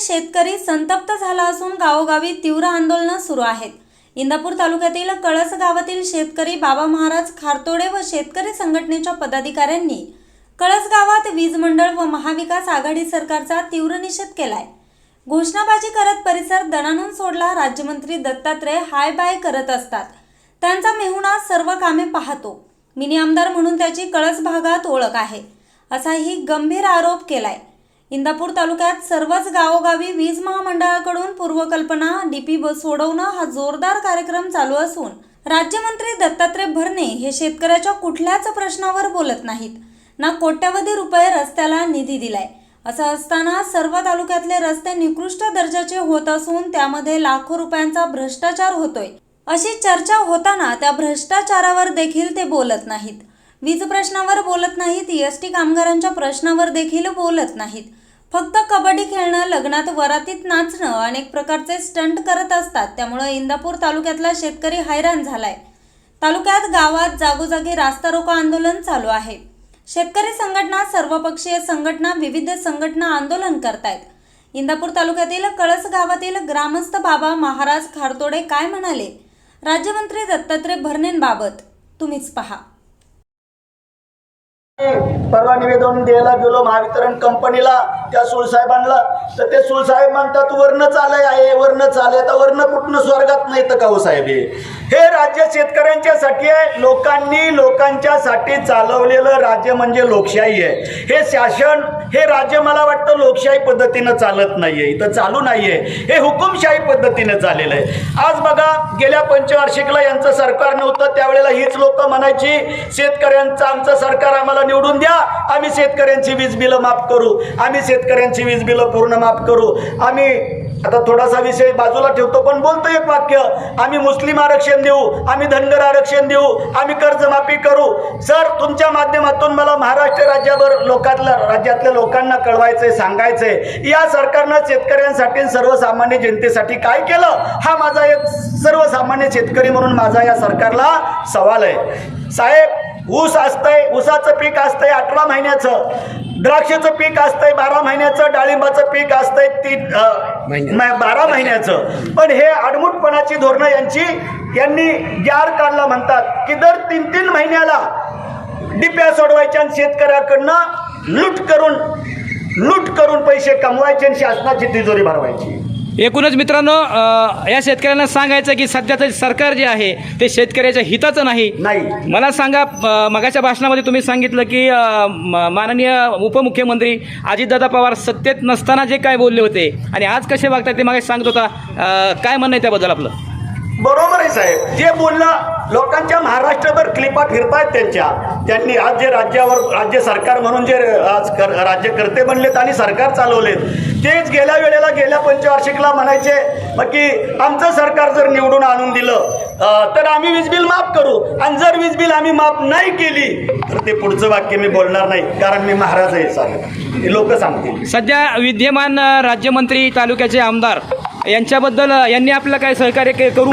शेतकरी संतप्त झाला असून गावोगावी तीव्र आंदोलनं सुरू आहेत. इंदापूर तालुक्यातील कळस गावातील शेतकरी बाबा महाराज खारतोडे व शेतकरी संघटनेच्या पदाधिकाऱ्यांनी कळस गावात वीज मंडळ व महाविकास आघाडी सरकारचा तीव्र निषेध केलाय. घोषणाबाजी करत परिसर दणानून सोडला राज्यमंत्री दत्तात्रय हाय बाय करत असतात. त्यांचा मेहुणा सर्व कामे पाहतो. मिनी आमदार म्हणून त्याची कळस भागात ओळख आहे. असाही गंभीर आरोप केलाय. इंदापूर तालुक्यात सर्वच गावोगावी वीज महामंडळाकडून पूर्वकल्पना डीपी बस सोडवणं हा जोरदार कार्यक्रम चालू असून राज्यमंत्री दत्तात्रय भरणे हे शेतकऱ्याच्या कुठल्याच प्रश्नावर बोलत नाहीत. ना कोट्यावधी रुपये रस्त्याला निधी दिलाय. असं असताना सर्व तालुक्यातले रस्ते निकृष्ट दर्जाचे होत असून त्यामध्ये लाखो रुपयांचा भ्रष्टाचार होतोय. अशी चर्चा होताना त्या भ्रष्टाचारावर देखील ते बोलत नाहीत. वीज प्रश्नावर बोलत नाहीत एस टी कामगारांच्या प्रश्नावर देखील बोलत नाहीत. फक्त कबड्डी खेळणं लग्नात वरातीत नाचणं अनेक प्रकारचे स्टंट करत असतात. त्यामुळे इंदापूर तालुक्यातला शेतकरी हैराण झालाय. तालुक्यात गावात जागोजागी रास्ता रोको आंदोलन चालू आहे. शेतकरी संघटना सर्वपक्षीय संघटना विविध संघटना आंदोलन करतायत. इंदापूर तालुक्यातील कळस गावातील ग्रामस्थ बाबा महाराज खारतोडे काय म्हणाले? राज्यमंत्री दत्तात्रय भरणेंबाबत तुम्हीच पहा. परवा निवेदन द्यायला गेलो महावितरण कंपनीला. त्या सुळसाहेबांना तर ते सुळसाहेब म्हणतात वर्ण चालय आहे वर्ण चालय. तर वर्ण कुठनं स्वर्गात नाही तर का हो साहेब हे? राज्य शेतकऱ्यांच्यासाठी आहे. लोकांनी लोकांच्यासाठी चालवलेलं राज्य म्हणजे लोकशाही आहे. हे शासन हे राज्य मला वाटतं लोकशाही पद्धतीनं चालत नाहीये. इथं चालू नाहीये. हे हुकुमशाही पद्धतीनं चाललेलं आहे. आज बघा गेल्या पंचवार्षिकला यांचं सरकार नव्हतं. त्यावेळेला हीच लोक म्हणायची शेतकऱ्यांचं आमचं सरकार आम्हाला निवडून द्या. आम्ही शेतकऱ्यांची वीज बिलं माफ करू. आम्ही शेत शेतकऱ्यांची वीज बिलं पूर्ण माफ करू. आम्ही आता थोडासा विषय बाजूला ठेवतो पण बोलतो एक वाक्य. आम्ही मुस्लिम आरक्षण देऊ आम्ही धनगर आरक्षण देऊ आम्ही कर्जमाफी करू. सर तुमच्या माध्यमातून मला महाराष्ट्र राज्यावर लोकातल्या राज्यातल्या लोकांना कळवायचंय सांगायचंय. या सरकारनं शेतकऱ्यांसाठी सर्वसामान्य जनतेसाठी काय केलं? हा माझा एक सर्वसामान्य शेतकरी म्हणून माझा या सरकारला सवाल आहे. साहेब ऊस असतंय ऊसाचं पीक असतंय अठरा महिन्याचं. द्राक्षाचं पीक असतंय बारा महिन्याचं डाळिंबाचं पीक असतंय तीन बारा महिन्याचं. पण हे आडमुटपणाची धोरणं यांची यांनी ग्यार काढला म्हणतात की दर तीन तीन महिन्याला डिप्या सोडवायच्या आणि शेतकऱ्याकडनं लूट करून लूट करून पैसे कमवायचे आणि शासनाची तिजोरी भरवायची. एकूणच मित्रांनो अ, या शेतकऱ्यांना सांगायचं की सध्याचं सरकार जे आहे ते शेतकऱ्याच्या हिताचं नाही. नाही. मला सांगा अ, मगाच्या भाषणामध्ये तुम्ही सांगितलं की अ, म- माननीय उपमुख्यमंत्री अजितदादा पवार सत्तेत नसताना जे काय बोलले होते आणि आज कसे वागतात ते मागे सांगत होता अ, काय म्हणणं आहे त्याबद्दल आपलं? बरोबर आहे साहेब. जे बोलणं लोकांच्या महाराष्ट्रभर क्लिपा फिरतायत त्यांच्या. त्यांनी आज जे राज्यावर राज्य सरकार म्हणून जे आज कर, राज्यकर्ते बनलेत आणि सरकार चालवलेत तेच गेल्या वेळेला गेल्या पंचवार्षिकला म्हणायचे की आमचं सरकार जर निवडून आणून दिलं तर आम्ही वीज बिल माफ करू. आणि जर वीज बिल आम्ही माफ नाही केली तर ते पुढचं वाक्य मी बोलणार नाही कारण मी महाराज आहे हे लोक सांगतील. सध्या विद्यमान राज्यमंत्री तालुक्याचे आमदार यांच्याबद्दल यांनी आपलं काय सहकार्य करू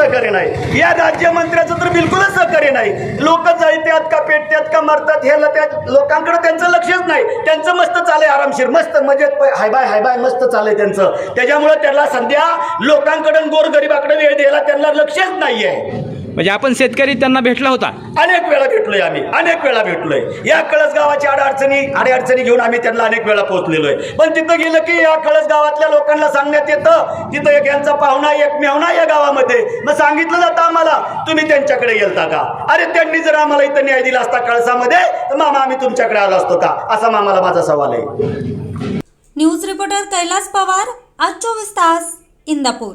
सहकार्य नाही. या राज्यमंत्र्याचं तर बिलकुलच सहकार्य नाही. लोक जळत्यात का पेटत्यात का मरतात ह्याला त्या लोकांकडे त्यांचं लक्षच नाही. त्यांचं मस्त चालय आरामशीर. मस्त म्हणजे हायबाय हाय बाय हाय बाय मस्त चालय त्यांचं. त्याच्यामुळे त्यांना सध्या लोकांकडून गोरगरिबाकडे वेळ द्यायला त्यांना लक्षच नाहीये. म्हणजे आपण शेतकरी त्यांना भेटला होता. अनेक वेळा भेटलोय आम्ही अनेक वेळा भेटलोय. या कळस गावाच्या अडचणी अडचणी घेऊन आम्ही त्यांना अनेक वेळा पोहोचलेलो आहे पण तिथं गेलं की या कळस गावातल्या लोकांना सांगण्यात येतं तिथं एक यांचा पाहुणा एक मेहुणा या गावामध्ये. मग सांगितलं जातं आम्हाला तुम्ही त्यांच्याकडे गेलता का? अरे त्यांनी जर आम्हाला इथं न्याय दिला असता कळसामध्ये तर मामा आम्ही तुमच्याकडे आलो असतो का? असा मामाला माझा सवाल आहे. न्यूज रिपोर्टर कैलास पवार आज चोवीस तास इंदापूर.